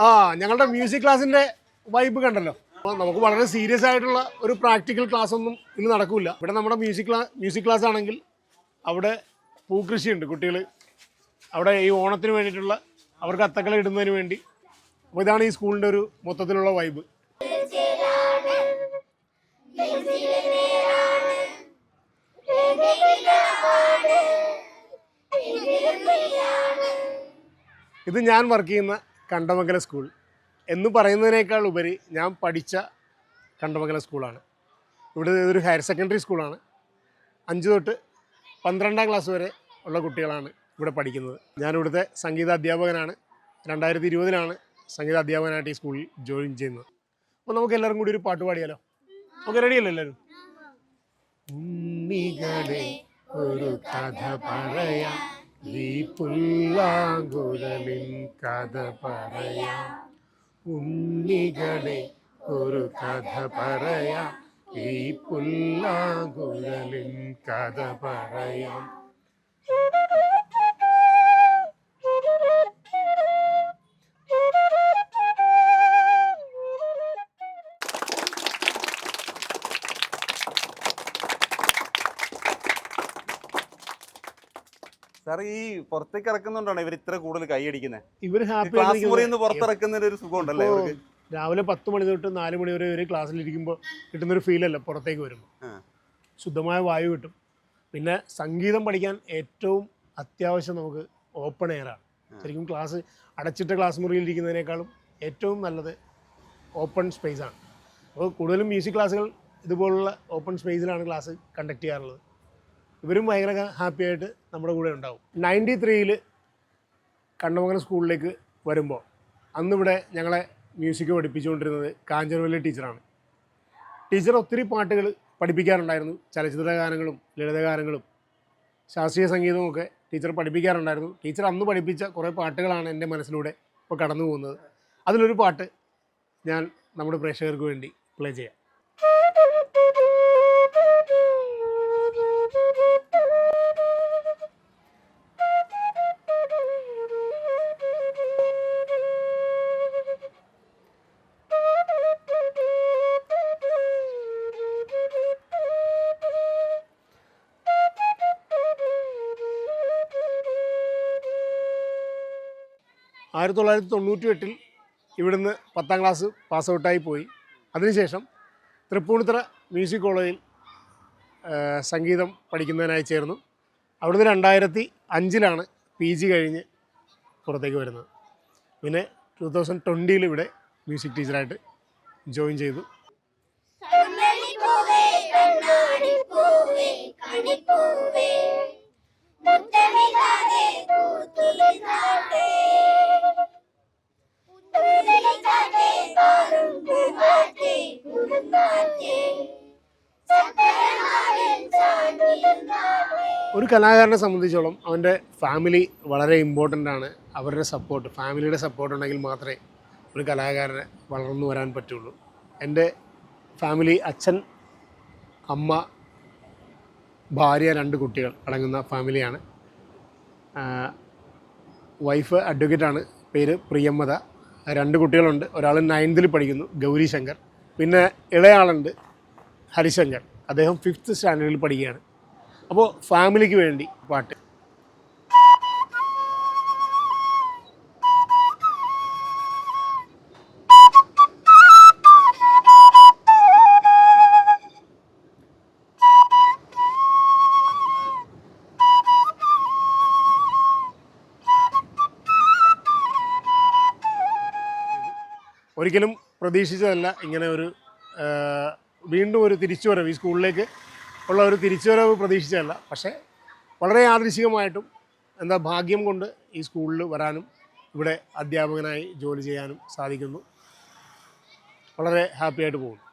ആ ഞങ്ങളുടെ മ്യൂസിക് ക്ലാസ്സിന്റെ വൈബ് കണ്ടല്ലോ. നമുക്ക് വളരെ സീരിയസ് ആയിട്ടുള്ള ഒരു പ്രാക്ടിക്കൽ ക്ലാസ് ഒന്നും ഇന്ന് നടക്കൂല. ഇവിടെ നമ്മുടെ മ്യൂസിക് ക്ലാ മ്യൂസിക് ക്ലാസ് ആണെങ്കിൽ അവിടെ പൂക്കൃഷിയുണ്ട് കുട്ടികൾ അവിടെ ഈ ഓണത്തിന് വേണ്ടിയിട്ടുള്ള അവർക്ക് അത്തക്കള ഇടുന്നതിന് വേണ്ടി. അപ്പോൾ ഇതാണ് ഈ സ്കൂളിന്റെ ഒരു മൊത്തത്തിലുള്ള വൈബ് ഇത് ഞാൻ വർക്ക് ചെയ്യുന്ന കണ്ടമംഗല സ്കൂൾ എന്ന് പറയുന്നതിനേക്കാൾ ഉപരി ഞാൻ പഠിച്ച കണ്ടമംഗല സ്കൂളാണ് ഇവിടെ ഒരു ഹയർ സെക്കൻഡറി സ്കൂളാണ് അഞ്ച് തൊട്ട് പന്ത്രണ്ടാം ക്ലാസ് വരെ ഉള്ള കുട്ടികളാണ്. ഇവിടെ പഠിക്കുന്നത്. ഞാനിവിടുത്തെ സംഗീത അധ്യാപകനാണ് രണ്ടായിരത്തി ഇരുപതിലാണ് സംഗീത അധ്യാപകനായിട്ട് ഈ സ്കൂളിൽ ജോയിൻ ചെയ്യുന്നത്. അപ്പോൾ നമുക്ക് എല്ലാവരും കൂടി ഒരു പാട്ട് പാടിയാലോ? ഓക്കെ റെഡിയല്ലേ എല്ലാവരും? ഉണ്ണികളെ ഒരു കഥ പറയാം. ഈ പുല്ലാങ്കുഴലിൻ കഥ പറയാം. ഉണ്ണികളെ ഒരു കഥ പറയാം. ഈ പുല്ലാങ്കുഴലിൻ കഥ പറയാം. സാർ ഈ പുറത്തേക്ക് ഇറക്കുന്നുണ്ടാണ് ഇവർ ഇത്ര കൂടുതൽ കൈയടിക്കുന്നത് ഇവർ ഹാപ്പി പുറത്തിറക്കുന്നതിന് ഒരു സുഖം ഉണ്ടല്ലേ രാവിലെ പത്ത് മണി തൊട്ട് നാല് മണി വരെ ഒരു ക്ലാസ്സിലിരിക്കുമ്പോൾ കിട്ടുന്നൊരു ഫീലല്ല പുറത്തേക്ക് വരുമ്പോൾ. ശുദ്ധമായ വായു കിട്ടും. പിന്നെ സംഗീതം പഠിക്കാൻ ഏറ്റവും അത്യാവശ്യം നമുക്ക് ഓപ്പൺ എയറാണ് ശരിക്കും ക്ലാസ് അടച്ചിട്ട ക്ലാസ് മുറിയിൽ ഇരിക്കുന്നതിനേക്കാളും ഏറ്റവും നല്ലത് ഓപ്പൺ സ്പേസ് ആണ്. അപ്പോൾ കൂടുതലും മ്യൂസിക് ക്ലാസ്സുകൾ ഇതുപോലുള്ള ഓപ്പൺ സ്പേസിലാണ് ക്ലാസ് കണ്ടക്ട് ചെയ്യാറുള്ളത്. ഇവരും ഭയങ്കര ഹാപ്പി ആയിട്ട് നമ്മുടെ കൂടെ ഉണ്ടാവും. നയന്റി ത്രീയിൽ കണ്ണമംഗലം സ്കൂളിലേക്ക് വരുമ്പോൾ അന്നിവിടെ ഞങ്ങളെ മ്യൂസിക് പഠിപ്പിച്ചുകൊണ്ടിരുന്നത് കാഞ്ചനവല്ലി ടീച്ചറാണ് ടീച്ചർ ഒത്തിരി പാട്ടുകൾ പഠിപ്പിക്കാറുണ്ടായിരുന്നു. ചലച്ചിത്ര ഗാനങ്ങളും ലളിതഗാനങ്ങളും ശാസ്ത്രീയ സംഗീതമൊക്കെ ടീച്ചർ പഠിപ്പിക്കാറുണ്ടായിരുന്നു. ടീച്ചർ അന്ന് പഠിപ്പിച്ച കുറേ പാട്ടുകളാണ് എന്റെ മനസ്സിലൂടെ ഇപ്പോൾ കടന്നു പോകുന്നത്. അതിലൊരു പാട്ട് ഞാൻ നമ്മുടെ പ്രേക്ഷകർക്ക് വേണ്ടി പ്ലേ ചെയ്യാം. ആയിരത്തി തൊള്ളായിരത്തി തൊണ്ണൂറ്റി എട്ടിൽ ഇവിടുന്ന് പത്താം ക്ലാസ് പാസ് ഔട്ടായി പോയി. അതിനുശേഷം തൃപ്പൂണിത്തറ മ്യൂസിക് കോളേജിൽ സംഗീതം പഠിക്കുന്നതിനായി ചേർന്നു. അവിടുന്ന് രണ്ടായിരത്തി അഞ്ചിലാണ് പി ജി കഴിഞ്ഞ് പുറത്തേക്ക് വരുന്നത്. പിന്നെ ടു തൗസൻഡ് ട്വന്റിയിൽ ഇവിടെ മ്യൂസിക് ടീച്ചറായിട്ട് ജോയിൻ ചെയ്തു. ഒരു കലാകാരനെ സംബന്ധിച്ചോളം അവന്റെ ഫാമിലി വളരെ ഇമ്പോർട്ടന്റ് ആണ്. അവരുടെ സപ്പോർട്ട് ഫാമിലിയുടെ സപ്പോർട്ട് ഉണ്ടെങ്കിൽ മാത്രമേ ഒരു കലാകാരനെ വളർന്നു വരാൻ പറ്റുള്ളൂ. എന്റെ ഫാമിലി അച്ഛൻ അമ്മ ഭാര്യ രണ്ട് കുട്ടികൾ അടങ്ങുന്ന ഫാമിലിയാണ്. വൈഫ് അഡ്വക്കേറ്റാണ് പേര് പ്രിയമ്മത. രണ്ട് കുട്ടികളുണ്ട്. ഒരാൾ നയൻത്തിൽ പഠിക്കുന്നു ഗൗരിശങ്കർ. പിന്നെ ഇളയാളുണ്ട് ഹരിശങ്കർ. അദ്ദേഹം ഫിഫ്ത്ത് സ്റ്റാൻഡേർഡിൽ പഠിക്കുകയാണ്. അപ്പോൾ ഫാമിലിക്ക് വേണ്ടി പാട്ട്. ഒരിക്കലും പ്രതീക്ഷിച്ചതല്ല ഇങ്ങനെ ഒരു വീണ്ടും ഒരു തിരിച്ചുവരവ് ഈ സ്കൂളിലേക്ക് ഉള്ള ഒരു തിരിച്ചുവരവ് പ്രതീക്ഷിച്ചതല്ല. പക്ഷേ വളരെ യാദൃശികമായിട്ടും എന്താ ഭാഗ്യം കൊണ്ട് ഈ സ്കൂളിൽ വരാനും ഇവിടെ അധ്യാപകനായി ജോലി ചെയ്യാനും സാധിക്കുന്നു. വളരെ ഹാപ്പിയായിട്ട് പോകുന്നു.